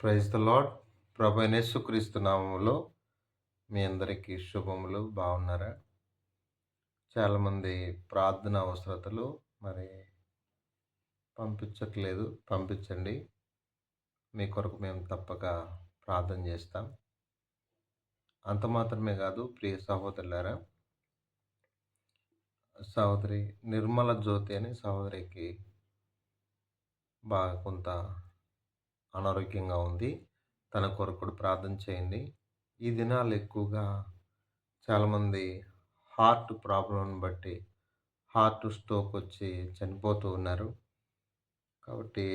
Praise the lord ప్రభు క్రీస్తు నామములో మీ అందరికీ శుభములు. బాగున్నారా? చాలామంది ప్రార్థన అవసరతలు మరి పంపించట్లేదు. పంపించండి. మీ కొరకు మేము తప్పక ప్రార్థన చేస్తాం. అంత మాత్రమే కాదు ప్రియ సహోదరులారా సహోదరి నిర్మల జ్యోతి అని సహోదరికి బాగా కొంత అనారోగ్యంగా ఉంది. తన కొరకు ప్రార్థన చేయండి. ఈ దినాలు ఎక్కువగా చాలామంది హార్ట్ ప్రాబ్లంని బట్టి హార్ట్ స్ట్రోక్ వచ్చి చనిపోతూ ఉన్నారు. కాబట్టి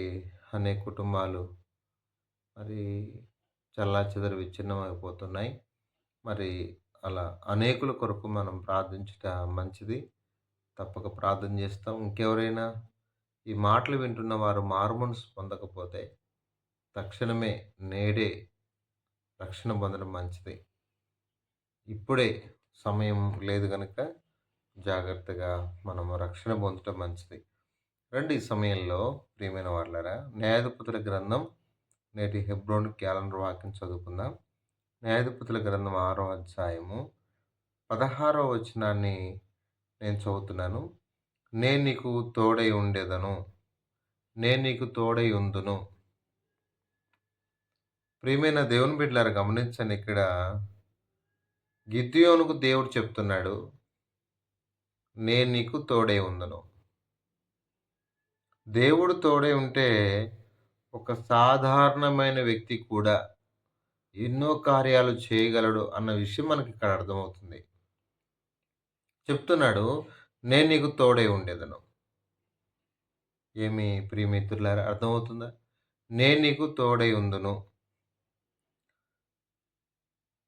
అనేక కుటుంబాలు మరి చల్లా చెదరు విచ్ఛిన్నమైపోతున్నాయి. మరి అలా అనేకుల కొరకు మనం ప్రార్థించుట మంచిది. తప్పక ప్రార్థన చేస్తాం. ఇంకెవరైనా ఈ మాటలు వింటున్న వారు మారుమనసు పొందకపోతే తక్షణమే నేడే రక్షణ పొందడం మంచిది. ఇప్పుడే సమయం లేదు కనుక జాగ్రత్తగా మనము రక్షణ పొందడం మంచిది. రండి ఈ సమయంలో ప్రియమైన వాళ్ళరా న్యాయాధిపతుల గ్రంథం నేటి హెబ్రోన్ క్యాలెండర్ వాక్యం చదువుకుందాం. న్యాయాధిపతుల గ్రంథం ఆరో అధ్యాయము పదహారో వచనాన్ని నేను చదువుతున్నాను. నేను నీకు తోడై ఉండేదను. నేను నీకు తోడై ఉందును. ప్రియమైన దేవుని బిడ్డలారు గమనించండి ఇక్కడ. గిద్యోనుకు దేవుడు చెప్తున్నాడు నేను నీకు తోడే ఉందను. దేవుడు తోడే ఉంటే ఒక సాధారణమైన వ్యక్తి కూడా ఎన్నో కార్యాలు చేయగలడు అన్న విషయం మనకి ఇక్కడ అర్థమవుతుంది. చెప్తున్నాడు నేను నీకు తోడే ఉండేదను. ఏమి ప్రియమిత్రులారా అర్థమవుతుందా? నేను నీకు తోడై ఉందును.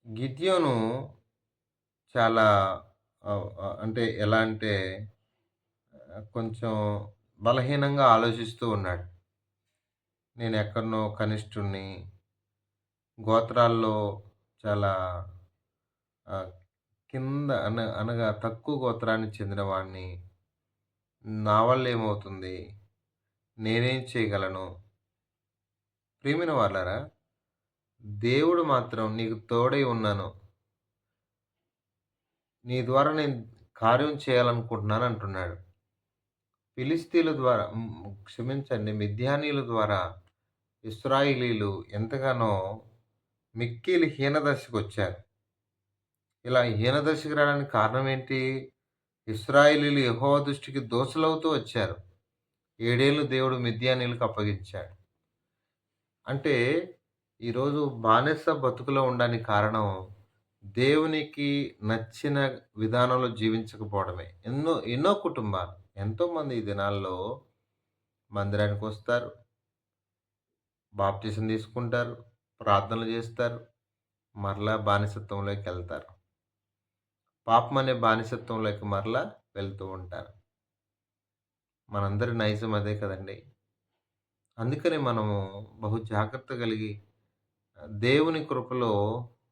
గిద్యోను చాలా అంటే ఎలా అంటే కొంచెం బలహీనంగా ఆలోచిస్తూ ఉన్నాడు. నేను ఎక్కడనో కనిష్ఠుణ్ణి గోత్రాల్లో చాలా కింద అన అనగా తక్కువ గోత్రానికి చెందినవాడిని నా వల్ల ఏమవుతుంది? నేనేం చేయగలను? ప్రేమిన వాళ్ళారా? దేవుడు మాత్రం నీకు తోడై ఉన్నాను. నీ ద్వారా నేను కార్యం చేయాలనుకుంటున్నాను అంటున్నాడు. ఫిలిస్తీన్ల ద్వారా క్షమించండి మిథ్యానీల ద్వారా ఇస్రాయిలీలు ఎంతగానో మిక్కిలి హీనదశకు వచ్చారు. ఇలా హీనదశకు రావడానికి కారణం ఏంటి? ఇస్రాయిలీలు యహో దృష్టికి దోషలవుతూ వచ్చారు. ఏడేళ్ళు దేవుడు మిథ్యానీలకు అప్పగించాడు. అంటే ఈరోజు బానిస బతుకులో ఉండడానికి కారణం దేవునికి నచ్చిన విధానంలో జీవించకపోవడమే. ఎన్నో ఎన్నో కుటుంబాలు ఎంతోమంది ఈ దినాల్లో మందిరానికి వస్తారు. బాప్టిజం తీసుకుంటారు ప్రార్థనలు చేస్తారు మరలా బానిసత్వంలోకి వెళ్తారు. పాపం అనే బానిసత్వంలోకి మరలా వెళ్తూ ఉంటారు. మనందరి నైజం అదే కదండి. అందుకని మనము బహు జాగ్రత్త కలిగి దేవుని కృపలో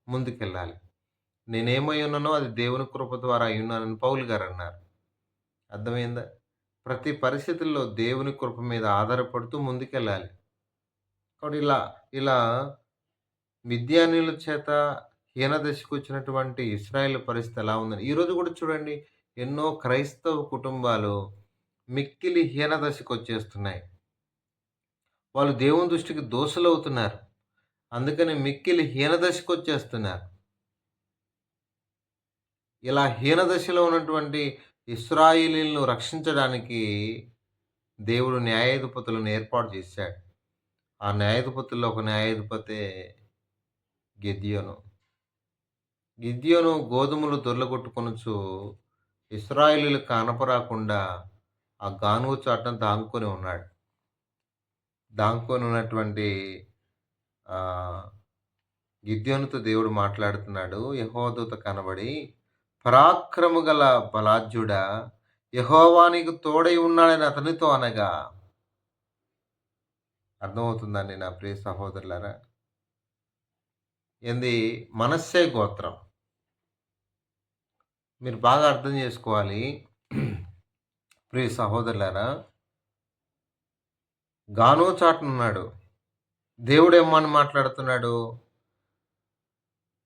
ముందుకెళ్ళాలి. నేనేమై ఉన్నానో అది దేవుని కృప ద్వారా అయి ఉన్నానని పౌలు గారు అన్నారు. అర్థమైందా? ప్రతి పరిస్థితుల్లో దేవుని కృప మీద ఆధారపడుతూ ముందుకెళ్ళాలి. కాబట్టి ఇలా ఇలా విద్యానుల చేత హీనదశకు వచ్చినటువంటి ఇస్రాయేల్ పరిస్థితి ఎలా ఉందని ఈరోజు కూడా చూడండి ఎన్నో క్రైస్తవ కుటుంబాలు మిక్కిలి హీనదశకు వచ్చేస్తున్నాయి. వాళ్ళు దేవుని దృష్టికి దోషలవుతున్నారు. అందుకని మిక్కిలి హీనదశకు వచ్చేస్తున్నారు. ఇలా హీనదశలో ఉన్నటువంటి ఇస్రాయిలీలను రక్షించడానికి దేవుడు న్యాయాధిపతులను ఏర్పాటు చేశాడు. ఆ న్యాయాధిపతుల్లో ఒక న్యాయాధిపతే గిద్యోను. గిద్యోను గోధుమలు దొర్లగొట్టుకొనుచు ఇస్రాయిలీలు కానపరాకుండా ఆ గానుగు చాటను దాంకొని ఉన్నాడు. దాంకొని ఉన్నటువంటి గిద్యోనుతో దేవుడు మాట్లాడుతున్నాడు. యహోదూత కనబడి పరాక్రము గల బలాజ్యుడా యహోవానికి తోడై ఉన్నాడని అతనితో అనగా. అర్థమవుతుందండి నా ప్రియ సహోదరులారా? ఏంది? మనస్సే గోత్రం. మీరు బాగా అర్థం చేసుకోవాలి. ప్రియ సహోదరులారా గానో చాటునున్నాడు. దేవుడు ఏమని మాట్లాడుతున్నాడు?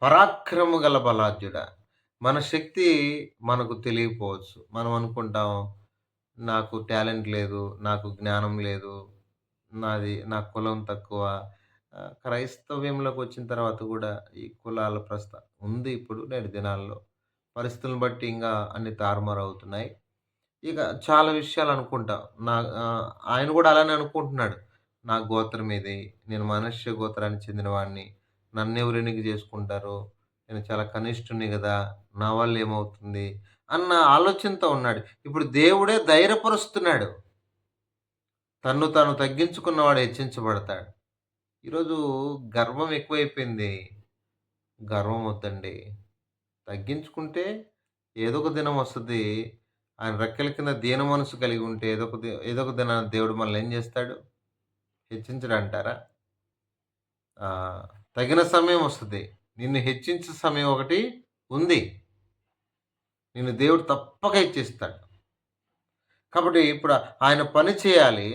పరాక్రమ గల బలాద్యుడ మన శక్తి మనకు తెలియకపోవచ్చు. మనం అనుకుంటాం, నాకు టాలెంట్ లేదు, నాకు జ్ఞానం లేదు, నాది నా కులం తక్కువ. క్రైస్తవ్యంలోకి వచ్చిన తర్వాత కూడా ఈ కులాల ప్రస్త ఉంది ఇప్పుడు నేటి దినాల్లో. పరిస్థితులను బట్టి ఇంకా అన్ని తారుమారు అవుతున్నాయి ఇక చాలా విషయాలు అనుకుంటా. నా ఆయన కూడా అలానే అనుకుంటున్నాడు. నా గోత్రం ఇది. నేను మనుష్య గోత్రానికి చెందినవాడిని. నన్నెవరు ఎన్నిక చేసుకుంటారు నేను చాలా కనిష్ఠుని కదా నా వల్ల ఏమవుతుంది? అన్న ఆలోచనతో ఉన్నాడు. ఇప్పుడు దేవుడే ధైర్యపరుస్తున్నాడు. తన్ను తాను తగ్గించుకున్నవాడు హెచ్చించబడతాడు. ఈరోజు గర్వం ఎక్కువైపోయింది. గర్వం వద్దండి. తగ్గించుకుంటే ఏదో ఒక దినం వస్తుంది ఆయన రెక్కల కింద దీన మనసు కలిగి ఉంటే ఏదో ఒక ఏదో ఒక దిన దేవుడు మనల్ని ఏం చేస్తాడు హెచ్చించడంటారా? తగిన సమయం వస్తుంది నిన్ను హెచ్చించే సమయం ఒకటి ఉంది. నిన్ను దేవుడు తప్పక హెచ్చిస్తాడు. కాబట్టి ఇప్పుడు ఆయన పని చేయాలి.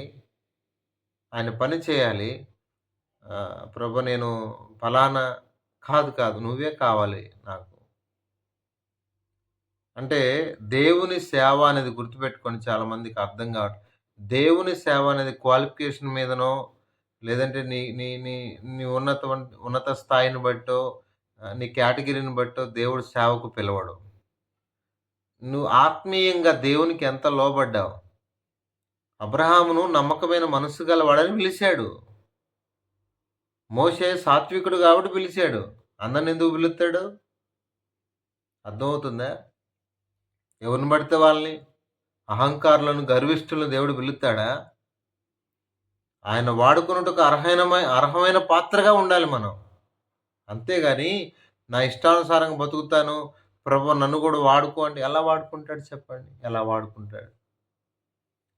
ఆయన పని చేయాలి. ప్రభు నేను ఫలానా కాదు, కాదు నువ్వే కావాలి నాకు. అంటే దేవుని సేవ అనేది గుర్తుపెట్టుకొని చాలామందికి అర్థం కావట్లేదు. దేవుని సేవ అనేది క్వాలిఫికేషన్ మీదనో, లేదంటే నీ నీ నీ నీ ఉన్నత ఉన్నత స్థాయిని బట్టో, నీ కేటగిరీని బట్టో దేవుడు సేవకు పిలవడు. నువ్వు ఆత్మీయంగా దేవునికి ఎంత లోబడ్డావు? అబ్రహామును నమ్మకమైన మనస్సు గలవాడని పిలిచాడు. మోసే సాత్వికుడు కాబట్టి పిలిచాడు. అందరిని ఎందుకు పిలుత్తాడు? అర్థమవుతుందా? ఎవరిని పడితే వాళ్ళని అహంకారులను, గర్విష్ఠులను దేవుడు పిలుత్తాడా? ఆయన వాడుకున్నట్టుకు అర్హమైన అర్హమైన పాత్రగా ఉండాలి మనం. అంతేగాని నా ఇష్టానుసారంగా బతుకుతాను. ప్రభు నన్ను కూడా వాడుకో అంటే ఎలా వాడుకుంటాడు చెప్పండి? ఎలా వాడుకుంటాడు?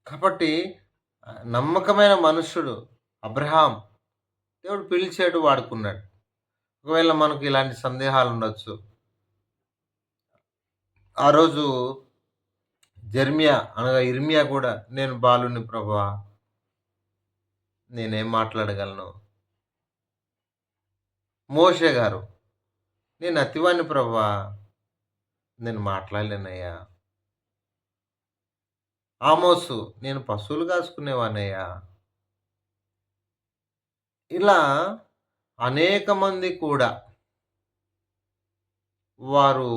కాబట్టి నమ్మకమైన మనుష్యుడు అబ్రహాం దేవుడు పిలిచాడు, వాడుకున్నాడు. ఒకవేళ మనకు ఇలాంటి సందేహాలుండొచ్చు. ఆ రోజు జెర్మియా అనగా ఇర్మియా కూడా నేను బాలుని ప్రభా నేనేం మాట్లాడగలను? మోషే గారు నేను అతివాణి ప్రభా నేను మాట్లాడలేనయ్యా. ఆమోసు నేను పశువులు కాసుకునేవానయ్యా ఇలా అనేక మంది కూడా వారు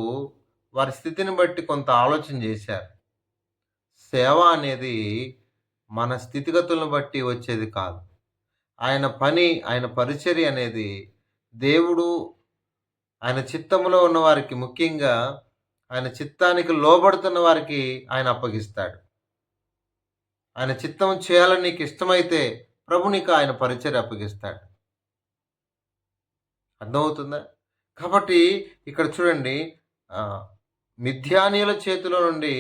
వారి స్థితిని బట్టి కొంత ఆలోచన చేశారు. సేవ అనేది మన స్థితిగతులను బట్టి వచ్చేది కాదు. ఆయన పని, ఆయన పరిచర్య అనేది దేవుడు ఆయన చిత్తంలో ఉన్న వారికి ముఖ్యంగా ఆయన చిత్తానికి లోబడుతున్న వారికి ఆయన అప్పగిస్తాడు. ఆయన చిత్తం చేయాలని నీకు ఇష్టమైతే ప్రభు నీకు ఆయన పరిచర్య అప్పగిస్తాడు. అర్థమవుతుందా? కాబట్టి ఇక్కడ చూడండి మిథ్యానీయుల చేతిలో నుండి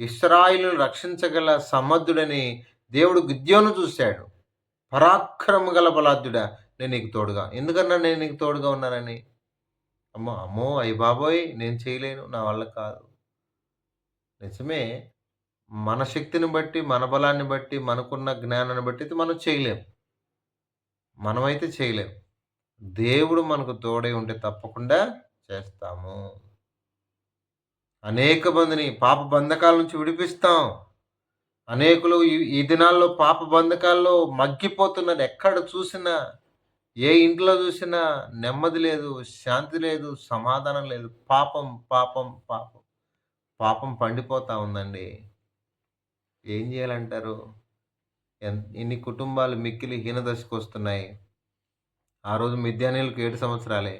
ఇస్రాయిల్ను రక్షించగల సమర్థుడని దేవుడు గిద్యోను చూశాడు. పరాక్రమ గల బలాద్యుడా నేను నీకు తోడుగా ఎందుకన్నా నేను నీకు తోడుగా ఉన్నానని? అమ్మో! అమ్మో! అయ్య బాబోయ్! నేను చేయలేను. నా వల్ల కాదు. నిజమే. మన శక్తిని బట్టి, మన బలాన్ని బట్టి, మనకున్న జ్ఞానాన్ని బట్టి అయితే మనం చేయలేం. మనమైతే చేయలేం. దేవుడు మనకు తోడై ఉంటే తప్పకుండా చేస్తాము. అనేక మందిని పాప బంధకాల నుంచి విడిపిస్తాం. అనేకులు ఈ ఈ దినాల్లో పాప బంధకాల్లో మగ్గిపోతున్నారు. ఎక్కడ చూసినా, ఏ ఇంట్లో చూసినా నెమ్మది లేదు, శాంతి లేదు, సమాధానం లేదు. పాపం, పాపం, పాపం. పాపం పండిపోతూ ఉందండి. ఏం చేయాలంటారు? ఎన్ ఎన్ని కుటుంబాలు మిక్కిలి హీనదశకు వస్తున్నాయి ఆ రోజు మిద్యానీయులకు 7 సంవత్సరాలే.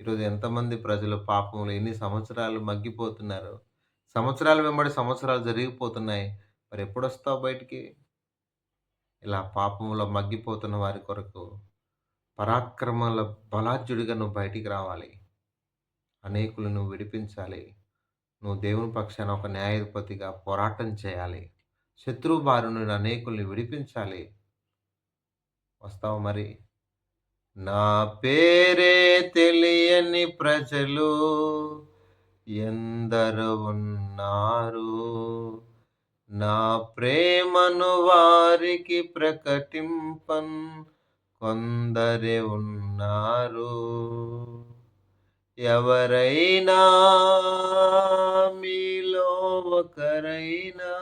ఈరోజు ఎంతమంది ప్రజలు పాపంలో ఎన్ని సంవత్సరాలు మగ్గిపోతున్నారు. సంవత్సరాలు వెంబడి సంవత్సరాలు జరిగిపోతున్నాయి. మరి ఎప్పుడొస్తావు బయటికి? ఇలా పాపంలో మగ్గిపోతున్న వారి కొరకు పరాక్రమాల బలాజ్యుడిగా నువ్వు బయటికి రావాలి. అనేకులను విడిపించాలి. నువ్వు దేవుని పక్షాన ఒక న్యాయాధిపతిగా పోరాటం చేయాలి. శత్రువు బారు నుండి అనేకుల్ని విడిపించాలి. వస్తావు మరి? నా పేరే తెలియని ప్రజలు ఎందరు ఉన్నారు. నా ప్రేమను వారికి ప్రకటింపన్ కొందరే ఉన్నారు ఎవరైనా మీలో ఒకరైనా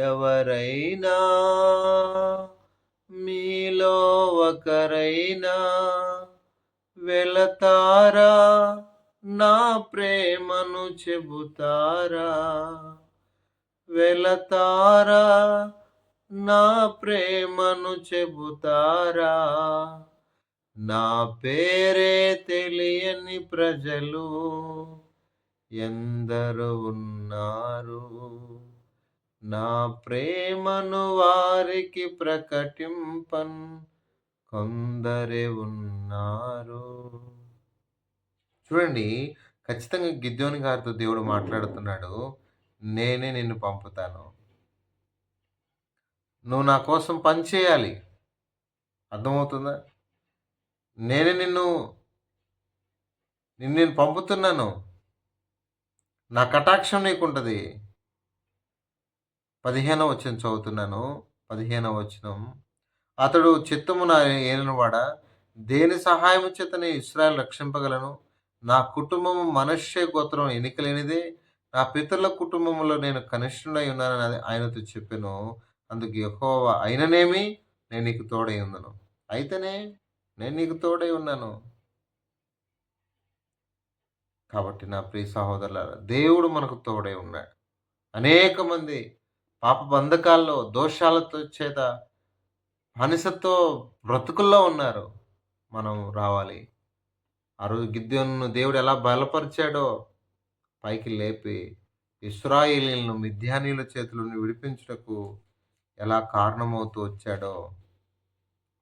ఎవరైనా మీలో ఒకరైనా వెళతారా? నా ప్రేమను చెబుతారా? వెళతారా? నా ప్రేమను చెబుతారా? నా పేరే తెలియని ప్రజలు ఎందరు ఉన్నారు. నా ప్రేమను వారికి ప్రకటింపన్ కొందరే ఉన్నారు. చూడండి ఖచ్చితంగా గిద్యోని గారితో దేవుడు మాట్లాడుతున్నాడు. నేనే నిన్ను పంపుతాను. నువ్వు నా కోసం పని చేయాలి. అర్థమవుతుందా? నేనే నిన్ను నిన్ను నేను పంపుతున్నాను. నా కటాక్షం నీకుంటుంది. పదిహేనవ వచ్చిన చదువుతున్నాను. పదిహేనవ వచనం. అతడు చిత్తమున ఏలినవాడ దేని సహాయం చేతనే ఇస్రాయల్ రక్షింపగలను? నా కుటుంబము మనష్య గోత్రం ఎన్నికలేనిదే నా పితరుల కుటుంబంలో నేను కనిష్ఠుడై ఉన్నానని ఆయనతో చెప్పాను. అందుకు యహోవ అయిననేమి నేను నీకు తోడై ఉన్నాను. అయితేనే నేను నీకు తోడై ఉన్నాను. కాబట్టి నా ప్రియ సహోదరుల దేవుడు మనకు తోడై ఉన్నాడు. అనేక మంది పాప బంధకాల్లో దోషాలతో చేత బానిసతో బ్రతుకుల్లో ఉన్నారు. మనం రావాలి. ఆ రోజు గిద్యోను దేవుడు ఎలా బలపరిచాడో పైకి లేపి ఇస్రాయేలీలను మిథ్యానీల చేతులను విడిపించుటకు ఎలా కారణమవుతూ వచ్చాడో.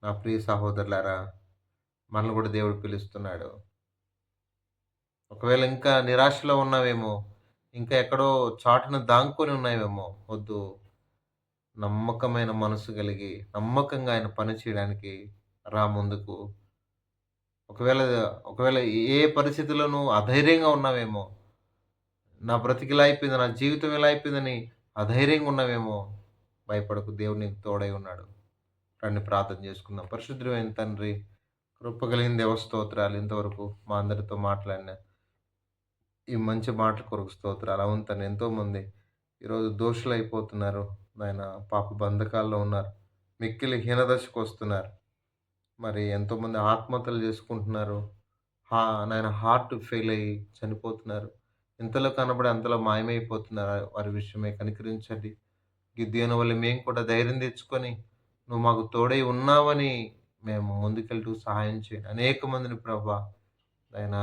నా ప్రియ సహోదరులారా మనల్ని కూడా దేవుడు పిలుస్తున్నాడు. ఒకవేళ ఇంకా నిరాశలో ఉన్నావేమో ఇంకా ఎక్కడో చాటున దాంకొని ఉన్నాయేమో. వద్దు. నమ్మకమైన మనసు కలిగి నమ్మకంగా ఆయన పని చేయడానికి రా ముందుకు. ఒకవేళ ఒకవేళ ఏ పరిస్థితుల్లోనూ అధైర్యంగా ఉన్నావేమో. నా బ్రతికి ఇలా అయిపోయింది నా జీవితం ఎలా అయిపోయిందని అధైర్యంగా ఉన్నావేమో. భయపడకు దేవుడు నీకు తోడై ఉన్నాడు. రండి ప్రార్థన చేసుకుందాం. పరిశుద్ధమైన తండ్రి కృప కలిగిన ఇంతవరకు మా అందరితో మాట్లాడిన ఈ మంచి మాటల కొరకు స్తోత్రాలు. అవును తను ఎంతోమంది ఈరోజు దోషులు అయిపోతున్నారు. ఆయన పాప బంధకాల్లో ఉన్నారు. మిక్కిలి హీనదశకు వస్తున్నారు. మరి ఎంతోమంది ఆత్మహత్యలు చేసుకుంటున్నారు. హా నాయన హార్ట్ ఫెయిల్ అయ్యి చనిపోతున్నారు. ఇంతలో కనబడి అంతలో మాయమైపోతున్నారు. వారి విషయమే కనికరించండి. గిద్యోని వల్ల మేము కూడా ధైర్యం తెచ్చుకొని నువ్వు మాకు తోడై ఉన్నావని మేము ముందుకెళ్తూ సహాయం చేయండి. అనేక మందిని ప్రభా ఆయన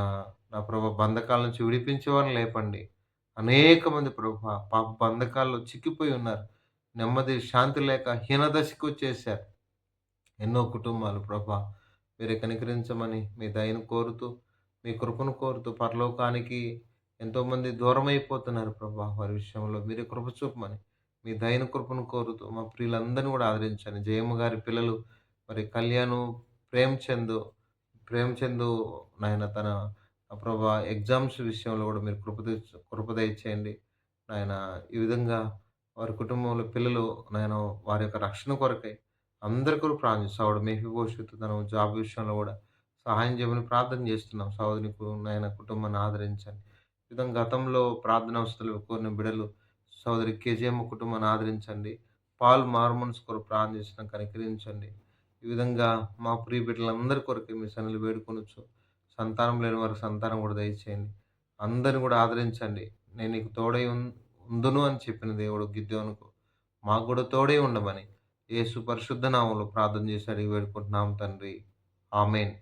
నా ప్రభా బంధకాల నుంచి విడిపించేవారిని లేపండి. అనేక మంది ప్రభా పాప బంధకాల్లో చిక్కిపోయి ఉన్నారు. నెమ్మది శాంతి లేక హీనదశకు వచ్చేసారు. ఎన్నో కుటుంబాలు ప్రభా మీరే కనికరించమని మీ దయను కోరుతూ మీ కృపను కోరుతూ పరలోకానికి ఎంతోమంది దూరం అయిపోతున్నారు ప్రభా వారి విషయంలో మీరే కృప చూపమని మీ దయను కృపను కోరుతూ మా ప్రియులందరినీ కూడా ఆదరించండి. జయమ్మ గారి పిల్లలు మరి కళ్యాణు ప్రేమ్చంద్ ప్రేమ్చంద్ నాయన తన ప్రభా ఎగ్జామ్స్ విషయంలో కూడా మీరు కృపద తెచ్చు- చేయండి దయచేయండి. నాయన ఈ విధంగా వారి కుటుంబంలో పిల్లలు నాయన వారి యొక్క రక్షణ కొరకై అందరి కొరకు ప్రార్థన సోదరుడు మేఫీ భవిష్యత్తు తన జాబ్ విషయంలో కూడా సహాయం చేయమని ప్రార్థన చేస్తున్నాం. సహోదరికి నాయన కుటుంబాన్ని ఆదరించండి. ఈ విధంగా గతంలో ప్రార్థన అవసరాలు కోరిన బిడలు సోదరి కేజీఎం కుటుంబాన్ని ఆదరించండి. పాల్ మార్మన్స్ కొరకు ప్రార్థన చేసిన కనికరించండి. ఈ విధంగా మా ప్రియ బిడ్డలందరి కొరకు మీ సన్నిలు వేడుకొనొచ్చు. సంతానం లేని వారికి సంతానం కూడా దయచేయండి. అందరిని కూడా ఆదరించండి. నేను నీకు తోడై ఉందును అని చెప్పిన దేవుడు గిద్యోనుకు మాకు కూడా తోడై ఉండమని యేసు పరిశుద్ధ నామంలో ప్రార్థన చేసి అడిగి వేడుకుంటున్నాం తండ్రి. ఆమెన్.